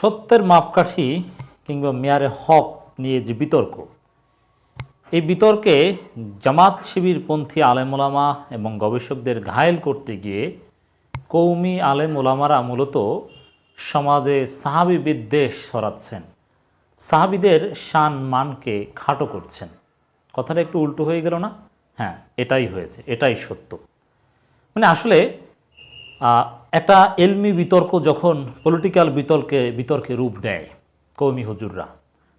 সত্যের মাপকাঠি কিংবা মেয়ারে হক নিয়ে যে বিতর্ক, এই বিতর্কে জামাত শিবিরপন্থী আলেমোলামা এবং গবেষকদের ঘায়েল করতে গিয়ে কৌমি আলেম ওলামারা মূলত সমাজে সাহাবি বিদ্বেষ ছড়াচ্ছেন সাহাবিদের শান মানকে খাটো করছেন। কথাটা একটু উল্টো হয়ে গেল না? হ্যাঁ এটাই হয়েছে, এটাই সত্য। মানে আসলে একটা এলমি বিতর্ক যখন পলিটিক্যাল বিতর্কে বিতর্কে রূপ দেয় কৌমি হুজুররা,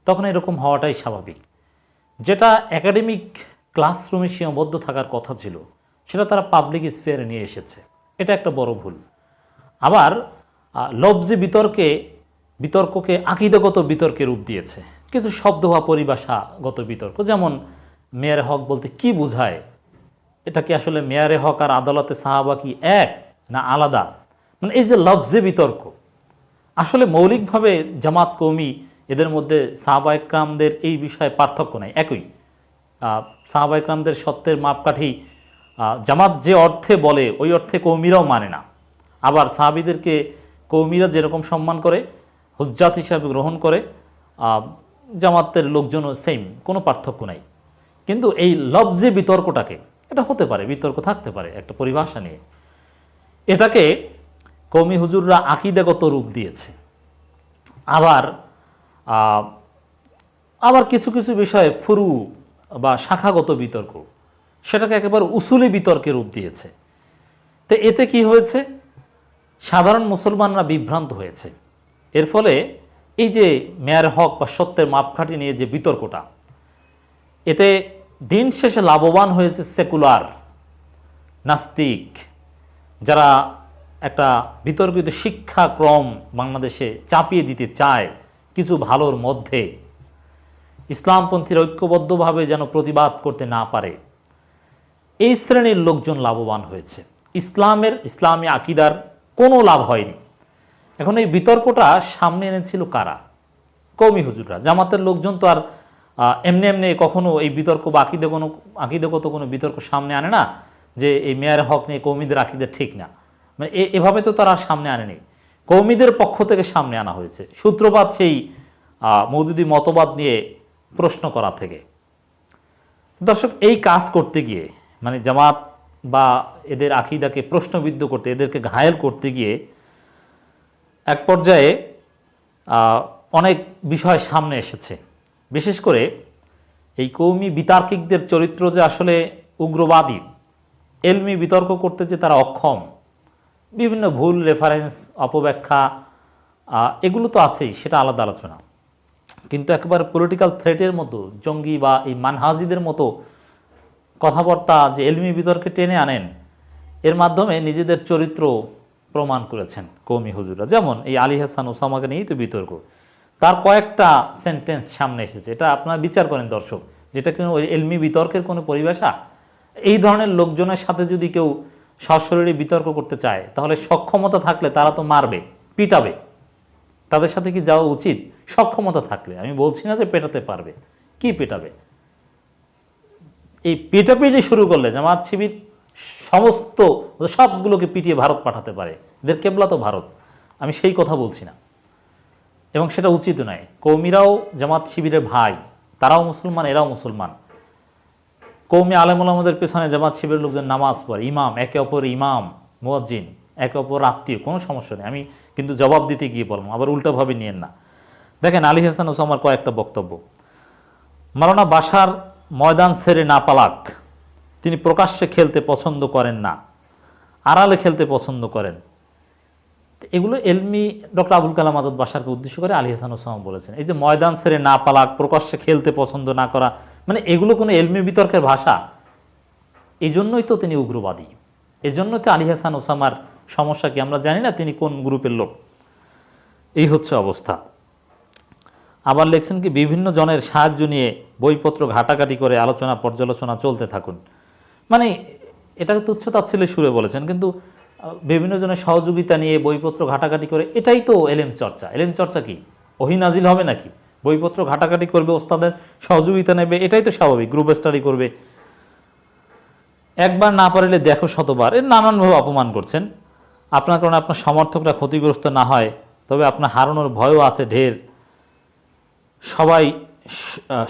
তখন এরকম হওয়াটাই স্বাভাবিক। যেটা একাডেমিক ক্লাসরুমে সীমাবদ্ধ থাকার কথা ছিল, সেটা তারা পাবলিক স্পেয়ারে নিয়ে এসেছে। এটা একটা বড় ভুল। আবার লফজি বিতর্কে, বিতর্ককে আকিদগত বিতর্কে রূপ দিয়েছে। কিছু শব্দ বা পরিভাষাগত বিতর্ক, যেমন মেয়ারে হক বলতে কি বোঝায়? এটা কি আসলে মেয়ারে হক আর আদালতে সাহাবা কি এক? না আলাদা? মানে এই যে লফজে বিতর্ক আসলে মৌলিকভাবে জামাত কৌমি এদের মধ্যে সাহাবা একরামদের এই বিষয়ে পার্থক্য নাই একই। আহ, সাহাবা একরামদের সত্যের মাপকাঠি জামাত যে অর্থে বলে ওই অর্থে কৌমিরাও মানে না। আবার সাহাবিদেরকে কৌমিরা যেরকম সম্মান করে হুজ্জাত হিসাবে গ্রহণ করে জামাতের লোকজনও সেম কোনো পার্থক্য নাই। কিন্তু এই লফজে বিতর্কটাকে এটা হতে পারে বিতর্ক থাকতে পারে একটা পরিভাষা নিয়ে। এটাকে কৌমি হুজুররা আকিদাগত রূপ দিয়েছে। আবার আবার কিছু কিছু বিষয়ে ফুরু বা শাখাগত বিতর্ক, সেটাকে একেবারে উসুলি বিতর্কে রূপ দিয়েছে। তো এতে কি হয়েছে? সাধারণ মুসলমানরা বিভ্রান্ত হয়েছে। এর ফলে এই যে মেয়ার হক বা সত্যের মাপকাঠি নিয়ে যে বিতর্কটা, এতে দিন শেষে লাভবান হয়েছে সেকুলার, নাস্তিক যারা একটা বিতর্কিত শিক্ষাক্রম বাংলাদেশে চাপিয়ে দিতে চায়, কিছু ভালোর মধ্যে ইসলামপন্থীরা ঐক্যবদ্ধভাবে যেন প্রতিবাদ করতে না পারে। এই শ্রেণির লোকজন লাভবান হয়েছে। ইসলামের ইসলামী আকিদার কোনো লাভ হয়নি। এখন এই বিতর্কটা সামনে এনেছিল কারা? কৌমি হুজুররা। জামাতের লোকজন তো আর এমনি এমনি কখনো এই বিতর্ক বা আকিদে কোনো, আকিদেগত কোনো বিতর্ক সামনে আনে না। যে এই মেয়ার হক নিয়ে কৌমিদের আকিদে ঠিক না। মানে এভাবে তো তারা সামনে আনেনি। কৌমিদের পক্ষ থেকে সামনে আনা হয়েছে। সূত্রপাত সেই মৌদুদি মতবাদ নিয়ে প্রশ্ন করা থেকে। দর্শক, এই কাজ করতে গিয়ে মানে জামাত বা এদের আকিদাকে প্রশ্নবিদ্ধ করতে, এদেরকে ঘায়েল করতে গিয়ে এক পর্যায়ে অনেক বিষয় সামনে এসেছে। বিশেষ করে এই কৌমি বিতার্কিকদের চরিত্র যে আসলে উগ্রবাদী এলমি বিতর্ক করতে যে তারা অক্ষম, বিভিন্ন ভুল রেফারেন্স অপব্যাখ্যা এগুলো তো আছেই, সেটা আলাদা আলোচনা। কিন্তু একেবারে পলিটিক্যাল থ্রেটের মতো, জঙ্গি বা এই মানহাজিদের মতো কথাবার্তা যে এলমি বিতর্কে টেনে আনেন, এর মাধ্যমে নিজেদের চরিত্র প্রমাণ করেছেন কৌমি হুজুরা যেমন এই আলী হাসান ওসামাকে নিয়েই তো বিতর্ক। তার কয়েকটা সেন্টেন্স সামনে এসেছে, এটা আপনারা বিচার করেন দর্শক, যেটা কোনো এলমি বিতর্কের কোনো পরিভাষা? এই ধরনের লোকজনের সাথে যদি কেউ সশরীরে বিতর্ক করতে চায়, তাহলে সক্ষমতা থাকলে তারা তো মারবে, পিটাবে। তাদের সাথে কি যাওয়া উচিত? সক্ষমতা থাকলে। আমি বলছি না যে পেটাতে পারবে। কি পেটাবে? এই পিটাপিটি শুরু করলে জামাত শিবির সমস্ত সবগুলোকে পিটিয়ে ভারত পাঠাতে পারে। এদের কেবলা তো ভারত। আমি সেই কথা বলছি না। এবং সেটা উচিত নয়। কৌমিরাও জামাত শিবিরের ভাই। তারাও মুসলমান, এরাও মুসলমান। কৌমি আলেমুলামদের পেছনে জামাত শিবিরের লোকজন নামাজ পড়ে, ইমাম, একে অপর ইমাম, মুয়াজ্জিন, একে অপর আত্মীয়, কোনো সমস্যা নেই। আমি কিন্তু জবাব দিতে গিয়ে বলব আবার উল্টোভাবে নিয়েন না। দেখেন আলী হাসান ওসামার কয়েকটা বক্তব্য। মারানা বাসার ময়দান ছেড়ে না পালাক, তিনি প্রকাশ্যে খেলতে পছন্দ করেন না, আড়ালে খেলতে পছন্দ করেন। এগুলো এলমি ডক্টর আবুল কালাম আজাদ বাসারকে উদ্দেশ্য করে আলী হাসান ওসামা বলেছেন। এই যে ময়দান ছেড়ে না পালাক, প্রকাশ্যে খেলতে পছন্দ না করা মানে এগুলো কোনো এলমি বিতর্কের ভাষা। এই জন্যই তো তিনি উগ্রবাদী। এই জন্য তো আলী হাসান ওসামার সমস্যা কি, আমরা জানি না তিনি কোন গ্রুপের লোক। এই হচ্ছে অবস্থা। আবার লিখছেন কি, বিভিন্ন জনের সাহায্য নিয়ে বইপত্র ঘাটাঘাটি করে আলোচনা পর্যালোচনা চলতে থাকুন। মানে এটাকে তুচ্ছ তাচ্ছিল্যে সুরে বলেছেন, কিন্তু বিভিন্ন জনের সহযোগিতা নিয়ে বইপত্র ঘাটাঘাটি করে, এটাই তো এলেম চর্চা। এলেম চর্চা কি? ওহি নাজিল হবে নাকি? বইপত্র ঘাটাঘাটি করবে, ওস্তাদের সহযোগিতা নেবে, এটাই তো স্বাভাবিক গ্রুপ স্টাডি করবে। একবার না পারলে দেখো শতবার, এর নানানভাবে অপমান করছেন। আপনার কারণে আপনার সমর্থকরা ক্ষতিগ্রস্ত না হয়, তবে আপনার হারানোর ভয়ও আছে ঢের। সবাই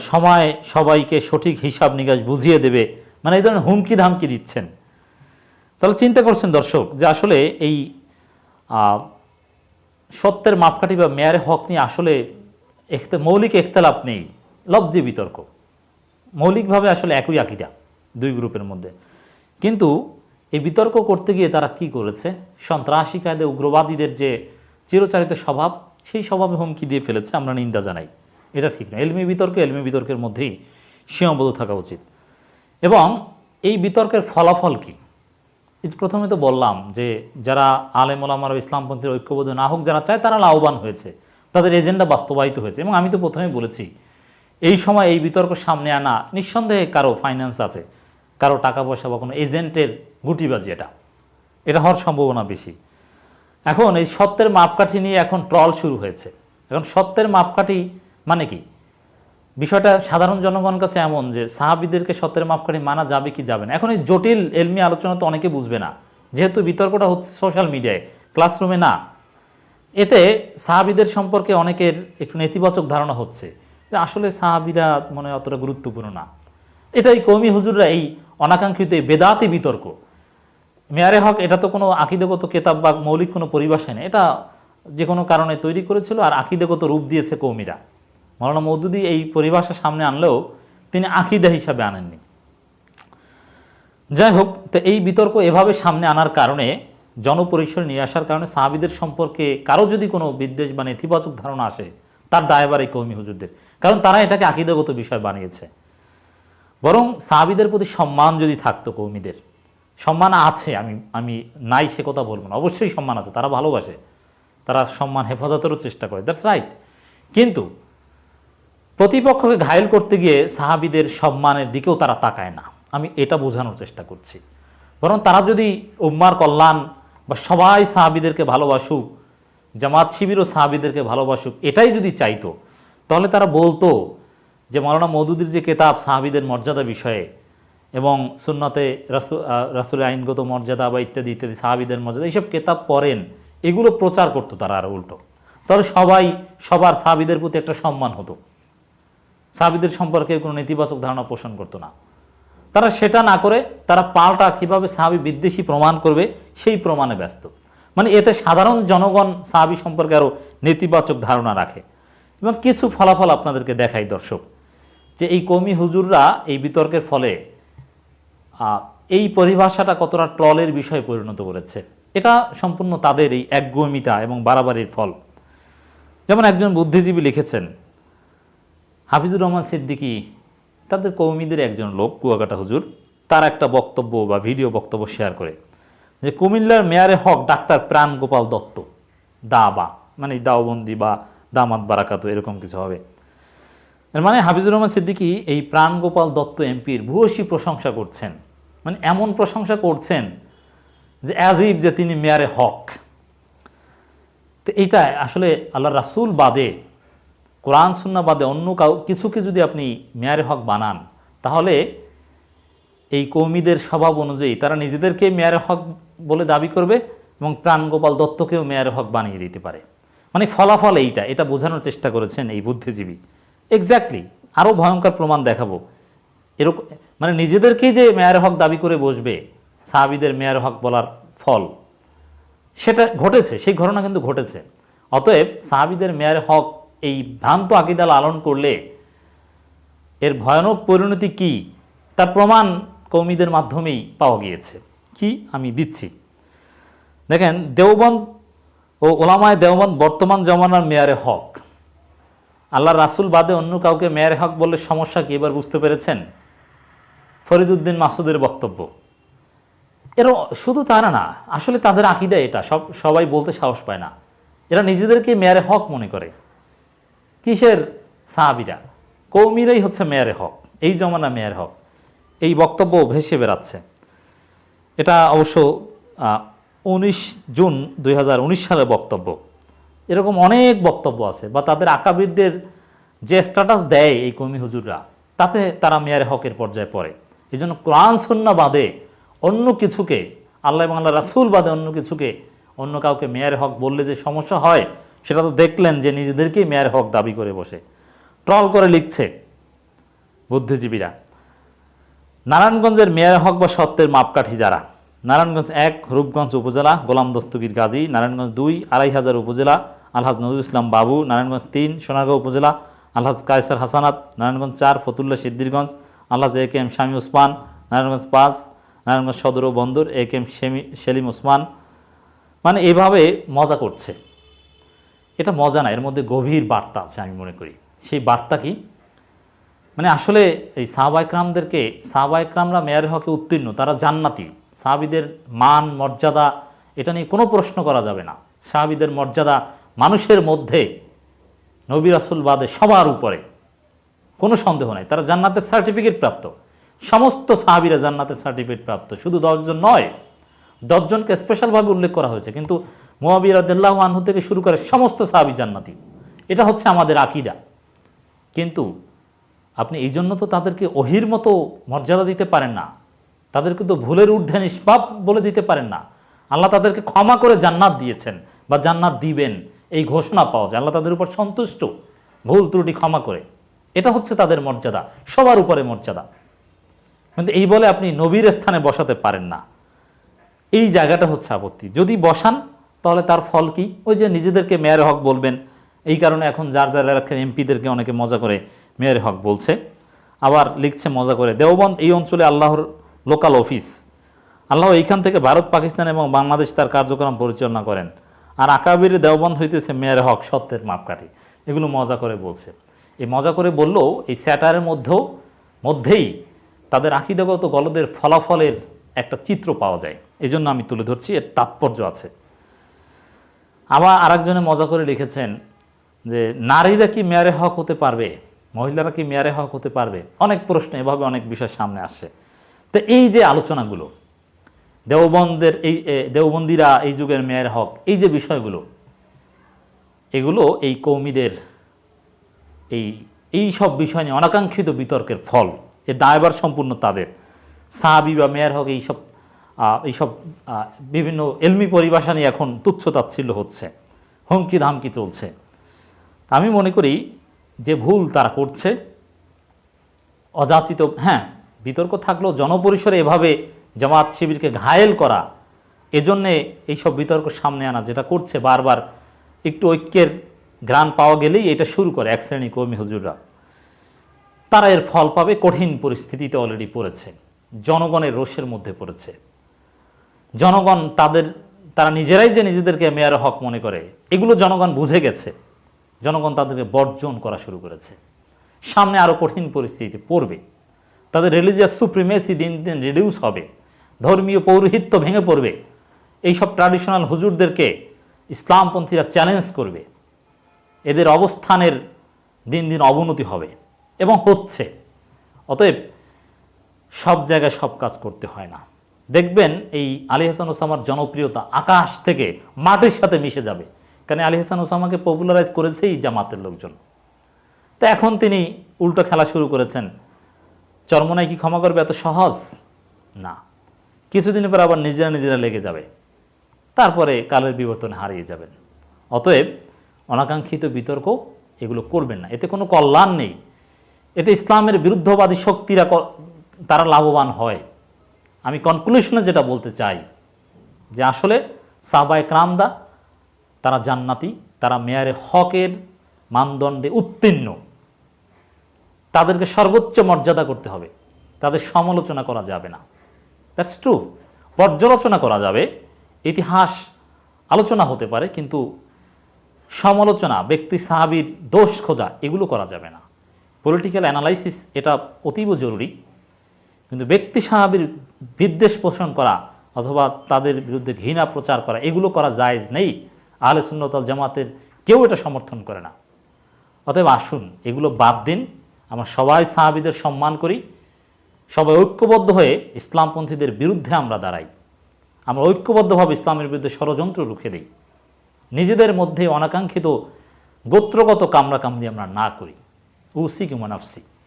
সময় সবাইকে সঠিক হিসাব নিকাশ বুঝিয়ে দেবে মানে এই ধরনের হুমকি ধামকি দিচ্ছেন। তাহলে চিন্তা করছেন দর্শক যে আসলে এই সত্যের মাপকাঠি বা মেয়ারে হক নিয়ে আসলে মৌলিক এখতলাপ নেই, লব্জি বিতর্ক। মৌলিকভাবে আসলে একই আকিদা দুই গ্রুপের মধ্যে। কিন্তু এই বিতর্ক করতে গিয়ে তারা কি করেছে? সন্ত্রাসী কায়দে, উগ্রবাদীদের যে চিরচারিত স্বভাব, সেই স্বভাবে হুমকি দিয়ে ফেলেছে আমরা নিন্দা জানাই। এটা ঠিক না। এলমি বিতর্ক, এলমি বিতর্কের মধ্যেই সীমাবদ্ধ থাকা উচিত। এবং এই বিতর্কের ফলাফল কি? প্রথমে তো বললাম যে, যারা আলেম ওলামার ইসলামপন্থীর ঐক্যবোধ না হোক, যারা চায় তারা লাভবান হয়েছে। তাদের এজেন্ডা বাস্তবায়িত হয়েছে। এবং আমি তো প্রথমেই বলেছি, এই সময় এই বিতর্ক সামনে আনা নিঃসন্দেহে কারও ফাইন্যান্স আছে, কারও টাকা পয়সা বা কোনো এজেন্টের গুটিবাজি এটা। এটা হওয়ার সম্ভাবনা বেশি। এখন এই সত্যের মাপকাঠি নিয়ে এখন ট্রল শুরু হয়েছে। এখন সত্যের মাপকাঠি মানে কি? বিষয়টা সাধারণ জনগণের কাছে এমন যে সাহাবিদেরকে সত্যের মাপকাঠি মানা যাবে কি যাবে না। এখন এই জটিল এলমি আলোচনা তো অনেকে বুঝবে না। যেহেতু বিতর্কটা হচ্ছে সোশ্যাল মিডিয়ায় ক্লাসরুমে না। এতে সাহাবিদের সম্পর্কে অনেকের একটু নেতিবাচক ধারণা হচ্ছে যে আসলে সাহাবিরা মনে অতটা গুরুত্বপূর্ণ না। এটাই কৌমি হুজুররা এই অনাকাঙ্ক্ষিত এই বেদাতি বিতর্ক। মেয়ারে হক, এটা তো কোনো আকিদগত কেতাব বা মৌলিক কোনো পরিভাষায় নেই, এটা যে কোনো কারণে তৈরি করেছিল আর আকিদগত রূপ দিয়েছে কৌমিরা মৌলানা মৌদুদি এই পরিভাষা সামনে আনলেও তিনি আকিদা হিসাবে আনেননি। যাই হোক, তো এই বিতর্ক এভাবে সামনে আনার কারণে জনপরিসরে নিয়ে আসার কারণে সাহাবিদের সম্পর্কে কারও যদি কোনো বিদ্বেষ বা নেতিবাচক ধারণা আসে, তার দায়বার এই কৌমি হুজুরদের। কারণ তারা এটাকে আকিদগত বিষয় বানিয়েছে। বরং সাহাবিদের প্রতি সম্মান যদি থাকতো কৌমিদের, সম্মান আছে, আমি আমি নাই সে কথা বলব না, অবশ্যই সম্মান আছে, তারা ভালোবাসে, তারা সম্মান হেফাজতেরও চেষ্টা করে দ্যাটস রাইট কিন্তু প্রতিপক্ষকে ঘায়েল করতে গিয়ে সাহাবিদের সম্মানের দিকেও তারা তাকায় না। আমি এটা বোঝানোর চেষ্টা করছি। বরং তারা যদি উম্মার কল্যাণ বা সবাই সাহাবিদেরকে ভালোবাসুক, জামাত শিবিরও সাহাবিদেরকে ভালোবাসুক, এটাই যদি চাইতো, তাহলে তারা বলতো যে মৌলানা মৌদুদির যে কেতাব সাহাবিদের মর্যাদা বিষয়ে এবং সুন্নতে রাসু রাসুলের আইনগত মর্যাদা বা ইত্যাদি ইত্যাদি সাহাবিদের মর্যাদা, এইসব কেতাব পড়েন। এগুলো প্রচার করতো তারা আর উল্টো। তাহলে সবাই, সবার সাহাবিদের প্রতি একটা সম্মান হতো। সাহাবিদের সম্পর্কে কোনো নেতিবাচক ধারণা পোষণ করতো না। তারা সেটা না করে, তারা পাল্টা কীভাবে সাহাবি বিদ্বেষী প্রমাণ করবে সেই প্রমাণে ব্যস্ত। মানে এতে সাধারণ জনগণ সাহাবি সম্পর্কে আরও নেতিবাচক ধারণা রাখে। এবং কিছু ফলাফল আপনাদেরকে দেখাই, দর্শক, যে এই কৌমি হুজুররা এই বিতর্কের ফলে এই পরিভাষাটা কতটা ট্রলের বিষয়ে পরিণত করেছে, এটা সম্পূর্ণ তাদের এই একগুমিতা এবং বাড়াবাড়ির ফল। যেমন একজন বুদ্ধিজীবী লিখেছেন, হাফিজুর রহমান সিদ্দিকী, তাদের কৌমিদের একজন লোক, কুয়াকাটা হুজুর, তার একটা বক্তব্য বা ভিডিও বক্তব্য শেয়ার করে। যে কুমিল্লার মেয়ারে হক, ডাক্তার প্রাণ গোপাল দত্ত। দা বা মানে দাওবন্দি বা দামাত বারাকাত, এরকম কিছু হবে। এর মানে হাফিজুর রহমান সিদ্দিকী এই প্রাণ গোপাল দত্ত এমপির ভূয়সী প্রশংসা করছেন। মানে এমন প্রশংসা করছেন যে অ্যাজিব যে তিনি মেয়ারে হক। তো এইটা আসলে আল্লাহ রাসূল বাদে, কোরআন সুন্না বাদে অন্য কাউ কিছুকে যদি আপনি মেয়ারে হক বানান, তাহলে এই কৌমিদের স্বভাব অনুযায়ী তারা নিজেদেরকে মেয়ারে হক বলে দাবি করবে এবং প্রাণগোপাল দত্তকেও মেয়ারে হক বানিয়ে দিতে পারে। মানে ফলাফল এইটা, এটা বোঝানোর চেষ্টা করেছেন এই বুদ্ধিজীবী। এক্স্যাক্টলি আরও ভয়ঙ্কর প্রমাণ দেখাবো। এরকম মানে নিজেদেরকেই যে মেয়ারে হক দাবি করে বসবে, সাহাবিদের মেয়ারে হক বলার ফল, সেটা ঘটেছে, সেই ঘটনা কিন্তু ঘটেছে। অতএব সাহাবিদের মেয়ারে হক এই ভ্রান্ত আকিদা লালন করলে এর ভয়ানক পরিণতি কি, তার প্রমাণ কৌমিদের মাধ্যমেই পাওয়া গিয়েছে। কি আমি দিচ্ছি। দেখেন, দেওবন্দ ও ওলামায় দেওবন্দ বর্তমান জমানার মেয়ারে হক। আল্লাহ রাসুল বাদে অন্য কাউকে মেয়ারে হক বললে সমস্যা কি? এবার বুঝতে পেরেছেন? ফরিদুদ্দিন মাসুদের বক্তব্য। এরা শুধু তারা না, আসলে তাদের আকিদা এটা, সব, সবাই বলতে সাহস পায় না। এরা নিজেদেরকে মেয়ারে হক মনে করে। কিসের সাহাবিরা? কৌমিরাই হচ্ছে মেয়ারে হক। এই জমানা মেয়ার হক। এই বক্তব্য ভেসে বেড়াচ্ছে। এটা অবশ্য উনিশ জুন দুই হাজার উনিশ সালের বক্তব্য। এরকম অনেক বক্তব্য আছে, বা তাদের আকাবিরদের যে স্ট্যাটাস দেয় এই কৌমি হুজুররা, তাতে তারা মেয়ারে হকের পর্যায়ে পড়ে। এই জন্য কোরআন বাদে অন্য কিছুকে, আল্লাহ বাংলা রাসুল বাদে অন্য কিছুকে অন্য কাউকে মেয়ারে হক বললে যে সমস্যা হয়, সেটা তো দেখলেন যে নিজেদেরকেই মেয়ের হক দাবি করে বসে। ট্রল করে লিখছে বুদ্ধিজীবীরা। নারায়ণগঞ্জের মেয়ের হক বা সত্যের মাপকাঠি যারা? নারায়ণগঞ্জ এক, রূপগঞ্জ উপজেলা, গোলাম দস্তগীর গাজী, নারায়ণগঞ্জ দুই আড়াই হাজার উপজেলা, আলহাজ নজরুল ইসলাম বাবু, নারায়ণগঞ্জ তিন, সোনাগাঁও উপজেলা, আলহাজ কায়সার হাসানাত, নারায়ণগঞ্জ চার, ফতুল্লা সিদ্দিরগঞ্জ আলহাজ A K M Shami Osman, Narayanganj পাঁচ, নারায়ণগঞ্জ সদর ও Bandar A K M শেমি Selim Osman. মানে এভাবে মজা করছে। এটা মজা না, এর মধ্যে গভীর বার্তা আছে আমি মনে করি। সেই বার্তা কি? মানে আসলে এই সাহাবাইকরামদেরকে সাহাবাইকরামরা মেয়ার হকে উত্তীর্ণ, তারা জান্নাতি। সাহাবিদের মান, মর্যাদা, এটা নিয়ে কোনো প্রশ্ন করা যাবে না। সাহাবিদের মর্যাদা মানুষের মধ্যে, নবী রাসুল বাদে সবার উপরে। কোনো সন্দেহ নাই, তারা জান্নাতের সার্টিফিকেট প্রাপ্ত। সমস্ত সাহাবিরা জান্নাতের সার্টিফিকেট প্রাপ্ত, শুধু দশজন নয়, দশজনকে স্পেশালভাবে উল্লেখ করা হয়েছে। কিন্তু মোয়াবির আদাল্লাহ আনহু থেকে শুরু করে সমস্ত সাহাবি জান্নাতি। এটা হচ্ছে আমাদের আকিদা। কিন্তু আপনি এই জন্য তো তাদেরকে অহির মতো মর্যাদা দিতে পারেন না। তাদেরকে তো ভুলের ঊর্ধ্বে নিষ্পাপ বলে দিতে পারেন না। আল্লাহ তাদেরকে ক্ষমা করে জান্নাত দিয়েছেন বা জান্নাত দিবেন, এই ঘোষণা পাওয়া যায়। আল্লাহ তাদের উপর সন্তুষ্ট, ভুল ত্রুটি ক্ষমা করে। এটা হচ্ছে তাদের মর্যাদা, সবার উপরে মর্যাদা। কিন্তু এই বলে আপনি নবীর স্থানে বসাতে পারেন না। এই জায়গাটা হচ্ছে আপত্তি। যদি বসান, তাহলে তার ফল কি? ওই যে নিজেদেরকে মেয়ের হক বলবেন। এই কারণে এখন যার যার এমপিদেরকে অনেকে মজা করে মেয়ের হক বলছে। আবার লিখছে, মজা করে, দেওবন্দ এই অঞ্চলে আল্লাহর লোকাল অফিস আল্লাহ এইখান থেকে ভারত, পাকিস্তান এবং বাংলাদেশ তার কার্যক্রম পরিচালনা করেন। আর আকাবির দেওবন্দ হইতেছে মেয়ের হক, সত্যের মাপকাঠি। এগুলো মজা করে বলছে। এই মজা করে বললেও এই স্যাটারের মধ্যেও, মধ্যেই তাদের আকিদগত গলদের ফলাফলের একটা চিত্র পাওয়া যায়। এই জন্য আমি তুলে ধরছি, এর তাৎপর্য আছে। আবার আরেকজনে মজা করে লিখেছেন যে, নারীরা কি মেয়ারে হক হতে পারবে? মহিলারা কি মেয়ারে হক হতে পারবে? অনেক প্রশ্ন, এভাবে অনেক বিষয় সামনে আসে তো এই যে আলোচনাগুলো, দেওবন্দের এই দেওবন্দিরা এই যুগের মেয়ের হক, এই যে বিষয়গুলো, এগুলো এই কৌমিদের এই এই সব বিষয় নিয়ে অনাকাঙ্ক্ষিত বিতর্কের ফল এর দায়বার সম্পূর্ণ তাদের। সাহাবি বা মেয়ের হক এইসব এইসব বিভিন্ন এলমি পরিভাষা নিয়ে এখন তুচ্ছ তাচ্ছিল্য হচ্ছে হুমকি ধামকি চলছে। আমি মনে করি যে ভুল তারা করছে, অযাচিত হ্যাঁ বিতর্ক থাকলেও জনপরিসরে এভাবে জামাত শিবিরকে ঘায়েল করা, এজন্যে এইসব বিতর্ক সামনে আনা, যেটা করছে বারবার একটু ঐক্যের গ্রান পাওয়া গেলেই এটা শুরু করে এক শ্রেণি কর্মী হুজুররা। তারা এর ফল পাবে, কঠিন পরিস্থিতিতে অলরেডি পড়েছে, জনগণের রোষের মধ্যে পড়েছে। জনগণ তাদের, তারা নিজেরাই যে নিজেদেরকে মেয়ার হক মনে করে, এগুলো জনগণ বুঝে গেছে। জনগণ তাদেরকে বর্জন করা শুরু করেছে। সামনে আরও কঠিন পরিস্থিতিতে পড়বে। তাদের রিলিজিয়াস সুপ্রিমেসি দিন দিন রিডিউস হবে। ধর্মীয় পৌরোহিত্য ভেঙে পড়বে। এইসব ট্র্যাডিশনাল হুজুরদেরকে ইসলামপন্থীরা চ্যালেঞ্জ করবে। এদের অবস্থানের দিন দিন অবনতি হবে এবং হচ্ছে। অতএব সব জায়গায় সব কাজ করতে হয় না। দেখবেন এই আলী হাসান ওসামার জনপ্রিয়তা আকাশ থেকে মাটির সাথে মিশে যাবে। কারণ আলী হাসান ওসামাকে পপুলারাইজ করেছেই জামাতের লোকজন। তো এখন তিনি উল্টো খেলা শুরু করেছেন। চরমনাই কি ক্ষমা করবে এত সহজ? না। কিছুদিন পর আবার নিজেরা নিজেরা লেগে যাবে। তারপরে কালের বিবর্তনে হারিয়ে যাবেন। অতএব অনাকাঙ্ক্ষিত বিতর্ক এগুলো করবেন না। এতে কোনো কল্যাণ নেই। এতে ইসলামের বিরুদ্ধবাদী শক্তিরা তারা লাভবান হয়। আমি কনক্লুশনে যেটা বলতে চাই যে আসলে সাহবায় ক্রামদা তারা জান্নাতি, তারা মেয়ারে হকের মানদণ্ডে উত্তীর্ণ। তাদেরকে সর্বোচ্চ মর্যাদা করতে হবে। তাদের সমালোচনা করা যাবে না। দ্যাটস ট্রু পর্যালোচনা করা যাবে। ইতিহাস আলোচনা হতে পারে, কিন্তু সমালোচনা, ব্যক্তি, সাহাবির দোষ খোঁজা, এগুলো করা যাবে না। পলিটিক্যাল অ্যানালাইসিস এটা অতীব জরুরি। কিন্তু ব্যক্তি, সাহাবির বিদ্বেষ পোষণ করা অথবা তাদের বিরুদ্ধে ঘৃণা প্রচার করা, এগুলো করা জায়েজ নেই। আহলে সুন্নতাল জামাতের কেউ এটা সমর্থন করে না। অতএব আসুন, এগুলো বাদ দিন। আমরা সবাই সাহাবিদের সম্মান করি। সবাই ঐক্যবদ্ধ হয়ে ইসলামপন্থীদের বিরুদ্ধে আমরা দাঁড়াই। আমরা ঐক্যবদ্ধভাবে ইসলামের বিরুদ্ধে ষড়যন্ত্র রুখে দিই। নিজেদের মধ্যে অনাকাঙ্ক্ষিত গোত্রগত কামড়াকামড়ি আমরা না করি। উসি কিমানাফসি